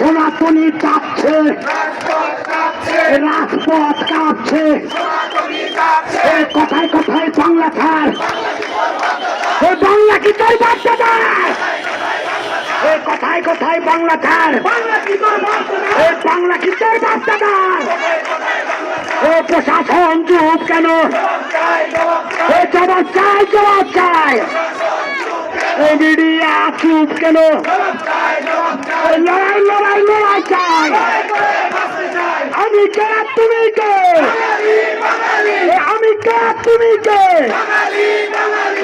সনাতনী কাঁপছে। রাজপথ কাঁপছে। কথায় কথায় বাংলা ছাড়। এ বাংলা কি তোর বাচ্চা দেয় এ কথায় কথায় বাংলা এ বাংলা কি তোর বাচ্চা দেয় এ প্রশাসন চুপ কেন? জবাব চাই জবাব চাই। মিডিয়া চুপ কেন লড়াই লড়াই লড়াই চাই আমি কে তুমি কে আমি কে তুমি কে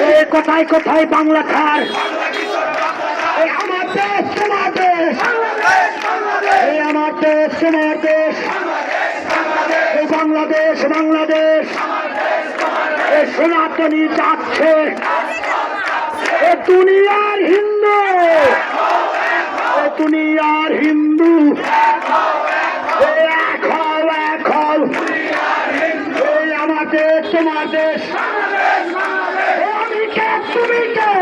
এ কোথায় কোথায় বাংলা খার আমার দেশ তোমার দেশ আমার দেশ তোমার দেশ এ বাংলাদেশ বাংলাদেশ এ সনাতনী যাচ্ছে দুনিয়ার হিন্দু। দুনিয়ার হিন্দু। এ এক হও এক আমাদের তোমার আমি কে তুমি কে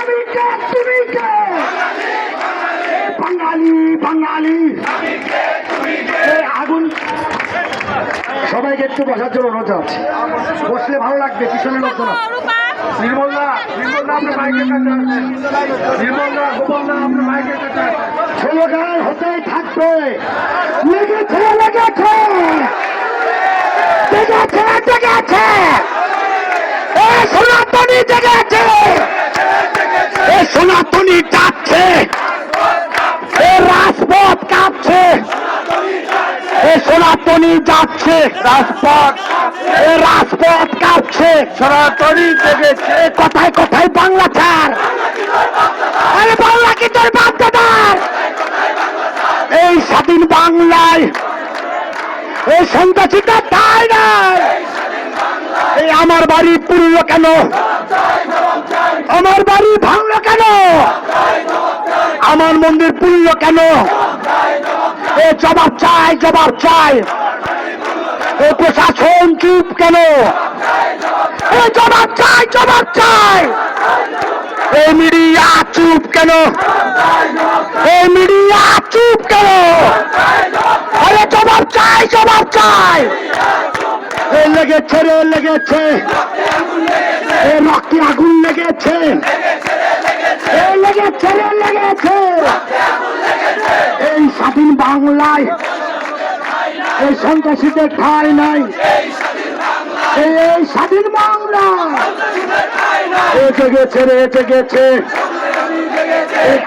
আমি কে তুমি কে বাঙালি। আগুন। সবাইকে একটু বসার জন্য অনুরোধ আছে বসলে ভালো লাগবে, পিছনে লোকজন। নির্মলদা নির্মলদা আপনার মাইকের কাছে নির্মলদা গোপালদা হতেই থাকবে জেগেছে জেগেছে এ সনাতনী জেগেছে এ সনাতনী যাচ্ছে এ রাজপথ কাঁপছে এ যাচ্ছে রাজপথ। রাজপথ কাঁপছে সনাতনী জেগেছে কথায় কথায় বাংলা ছাড়। আরে বাংলা কি তোর বাপ দাদার এই স্বাধীন বাংলায় এই সন্ত্রাসীটা তাই নাই। এই আমার বাড়ি পুরলো কেন? আমার বাড়ি ভাঙলো কেন? আমার মন্দির পুরলো কেন? এ জবাব চাই জবাব চাই। এ প্রশাসন চুপ কেন? জবাব চাই জবাব চাই। এই মিডিয়া চুপ কেন? এই মিডিয়া চুপ কেন? আরে জবাব চাই জবাব চাই। এ লেগেছে রে লেগেছে। এ রক্তে আগুন লেগেছে। এ লেগেছে রে, লেগেছে। এই স্বাধীন বাংলায় এই সন্ত্রাসীদের ঠাই নাই। এই স্বাধীন বাংলা। এসে গেছে রে, এসে গেছে।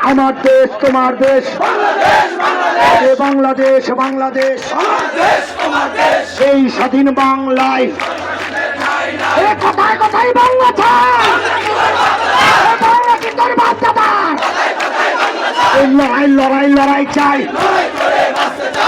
আমার দেশ, তোমার দেশ। বাংলাদেশ বাংলাদেশ। এই স্বাধীন বাংলায়। কোথায় কোথায় বাংলা বাংলা কি লড়াই লড়াই লড়াই চাই।